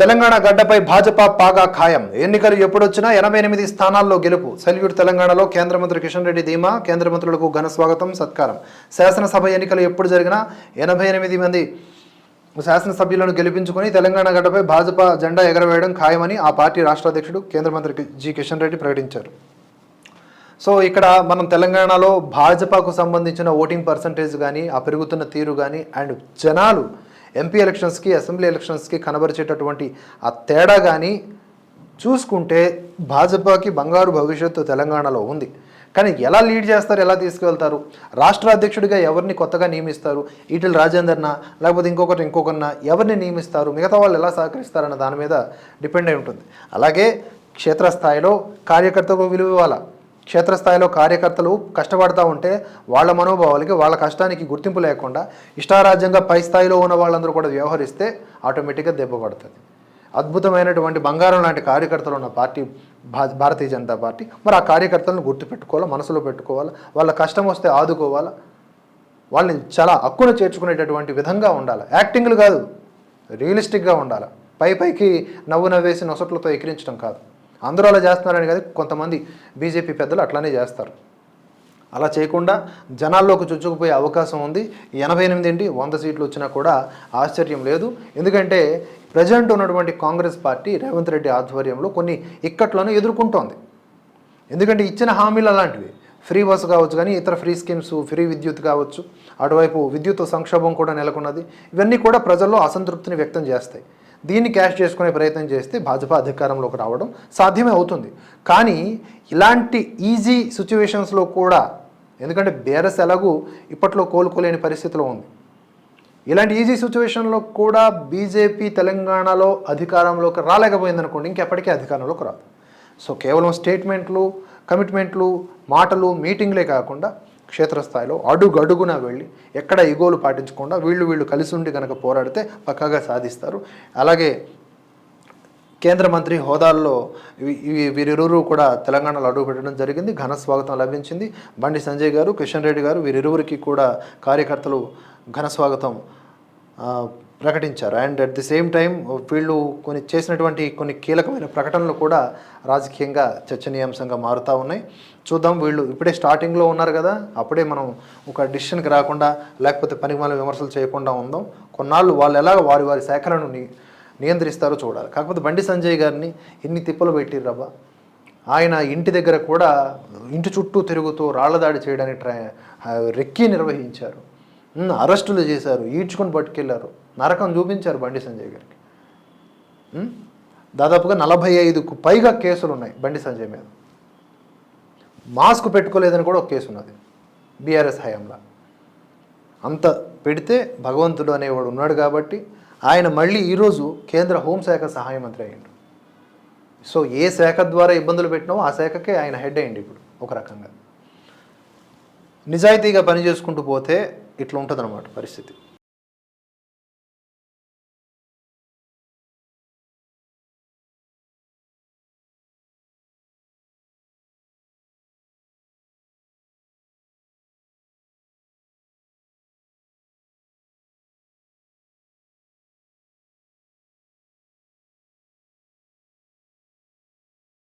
తెలంగాణ గడ్డపై భాజపా పాగా ఖాయం. ఎన్నికలు ఎప్పుడొచ్చినా ఎనభై ఎనిమిది స్థానాల్లో గెలుపు. సెల్యూట్ తెలంగాణలో కేంద్ర మంత్రి కిషన్ రెడ్డి ధీమా కేంద్ర మంత్రులకు ఘన స్వాగతం సత్కారం. శాసనసభ ఎన్నికలు ఎప్పుడు జరిగినా ఎనభై ఎనిమిది మంది శాసనసభ్యులను గెలిపించుకొని తెలంగాణ గడ్డపై భాజపా జెండా ఎగరవేయడం ఖాయమని ఆ పార్టీ రాష్ట్ర అధ్యక్షుడు కేంద్ర మంత్రి జి కిషన్ రెడ్డి ప్రకటించారు. సో ఇక్కడ మనం తెలంగాణలో భాజపాకు సంబంధించిన ఓటింగ్ పర్సంటేజ్ కానీ ఆ పెరుగుతున్న తీరు కానీ అండ్ జనాలు ఎంపీ ఎలక్షన్స్కి అసెంబ్లీ ఎలక్షన్స్కి కనబరిచేటటువంటి ఆ తేడా కానీ చూసుకుంటే భాజపాకి బంగారు భవిష్యత్తు తెలంగాణలో ఉంది. కానీ ఎలా లీడ్ చేస్తారు ఎలా తీసుకువెళ్తారు? రాష్ట్ర అధ్యక్షుడిగా ఎవరిని కొత్తగా నియమిస్తారు? ఈటెల రాజేందర్న? లేకపోతే ఇంకొకటి ఇంకొకరిన ఎవరిని నియమిస్తారు? మిగతా వాళ్ళు ఎలా సహకరిస్తారన్న దాని మీద డిపెండ్ అయి ఉంటుంది. అలాగే క్షేత్రస్థాయిలో కార్యకర్తకు విలువ ఇవ్వాలా? క్షేత్రస్థాయిలో కార్యకర్తలు కష్టపడతా ఉంటే వాళ్ళ మనోభావాలకి వాళ్ళ కష్టానికి గుర్తింపు లేకుండా ఇష్టారాజ్యంగా పై స్థాయిలో ఉన్న వాళ్ళందరూ కూడా వ్యవహరిస్తే ఆటోమేటిక్గా దెబ్బపడుతుంది అద్భుతమైనటువంటి బంగారం లాంటి కార్యకర్తలు ఉన్న పార్టీ భారతీయ జనతా పార్టీ మరి ఆ కార్యకర్తలను గుర్తుపెట్టుకోవాలా మనసులో పెట్టుకోవాలా వాళ్ళ కష్టం వస్తే ఆదుకోవాలా? వాళ్ళని చాలా హక్కును చేర్చుకునేటటువంటి విధంగా ఉండాలి? యాక్టింగ్లు కాదు రియలిస్టిక్గా ఉండాలి? పై పైకి నవ్వు నవ్వేసి నొసట్లతో ఎక్కిరించడం కాదు. అందరూ అలా చేస్తున్నారని కాదు కొంతమంది బీజేపీ పెద్దలు అట్లానే చేస్తారు. అలా చేయకుండా జనాల్లోకి చొచ్చుకుపోయే అవకాశం ఉంది. ఎనభై ఎనిమిది ఏంటి? వంద సీట్లు వచ్చినా కూడా ఆశ్చర్యం లేదు. ఎందుకంటే ప్రజెంట్ ఉన్నటువంటి కాంగ్రెస్ పార్టీ రేవంత్ రెడ్డి ఆధ్వర్యంలో కొన్ని ఇక్కట్లను ఎదుర్కొంటోంది. ఎందుకంటే ఇచ్చిన హామీలు అలాంటివి. ఫ్రీ బస్సు కావచ్చు కానీ ఇతర ఫ్రీ స్కీమ్స్ ఫ్రీ విద్యుత్ కావచ్చు. అటువైపు విద్యుత్ సంక్షోభం కూడా నెలకొన్నది. ఇవన్నీ కూడా ప్రజల్లో అసంతృప్తిని వ్యక్తం చేస్తాయి. దీన్ని క్యాష్ చేసుకునే ప్రయత్నం చేస్తే భాజపా అధికారంలోకి రావడం సాధ్యమే అవుతుంది. కానీ ఇలాంటి ఈజీ సిచ్యువేషన్స్లో కూడా ఎందుకంటే బేరస్ ఎలాగూ ఇప్పట్లో కోలుకోలేని పరిస్థితిలో ఉంది. ఇలాంటి ఈజీ సిచ్యువేషన్లో కూడా బీజేపీ తెలంగాణలో అధికారంలోకి రాలేకపోయింది అనుకోండి ఇంకెప్పటికీ అధికారంలోకి రాదు. సో కేవలం స్టేట్మెంట్లు కమిట్మెంట్లు మాటలు మీటింగ్లే కాకుండా క్షేత్రస్థాయిలో అడుగు అడుగున వెళ్ళి ఎక్కడ ఇగోలు పాటించకుండా వీళ్ళు వీళ్ళు కలిసి ఉండి కనుక పోరాడితే పక్కాగా సాధిస్తారు. అలాగే కేంద్ర మంత్రి హోదాల్లో వీరిరువురు కూడా తెలంగాణలో అడుగు పెట్టడం జరిగింది. ఘన స్వాగతం లభించింది. బండి సంజయ్ గారు కిషన్ రెడ్డి గారు వీరిరువురికి కూడా కార్యకర్తలు ఘన స్వాగతం ప్రకటించారు. And at the same time వీళ్ళు కొన్ని చేసినటువంటి కొన్ని కీలకమైన ప్రకటనలు కూడా రాజకీయంగా చర్చనీయాంశంగా మారుతూ ఉన్నాయి. చూద్దాం వీళ్ళు ఇప్పుడే స్టార్టింగ్లో ఉన్నారు కదా అప్పుడే మనం ఒక డిసిషన్కి రాకుండా లేకపోతే పనికి మనం విమర్శలు చేయకుండా ఉందాం. కొన్నాళ్ళు వాళ్ళు ఎలాగ వారి వారి శాఖలను ని- నియంత్రిస్తారో చూడాలి. కాకపోతే బండి సంజయ్ గారిని ఎన్ని తిప్పలు పెట్టిర్రబ్బా. ఆయన ఇంటి దగ్గర కూడా ఇంటి చుట్టూ తిరుగుతూ రాళ్ళదాడి చేయడానికి ట్రై రెక్కీ రెక్కి నిర్వహించారు. అరెస్టులు చేశారు ఈడ్చుకొని పట్టుకెళ్ళారు నరకం చూపించారు బండి సంజయ్ గారికి. దాదాపుగా నలభై ఐదుకు పైగా కేసులు ఉన్నాయి బండి సంజయ్ మీద. మాస్క్ పెట్టుకోలేదని కూడా ఒక కేసు ఉన్నది బీఆర్ఎస్ హయాంలో. అంత పెడితే భగవంతుడు అనేవాడు ఉన్నాడు కాబట్టి ఆయన మళ్ళీ ఈరోజు కేంద్ర హోంశాఖ సహాయ మంత్రి అయ్యిండు. సో ఏ శాఖ ద్వారా ఇబ్బందులు పెట్టినావో ఆ శాఖకే ఆయన హెడ్ అయ్యండి ఇప్పుడు ఒక రకంగా. నిజాయితీగా పని చేసుకుంటూ పోతే ఇట్లా ఉంటుందన్నమాట పరిస్థితి.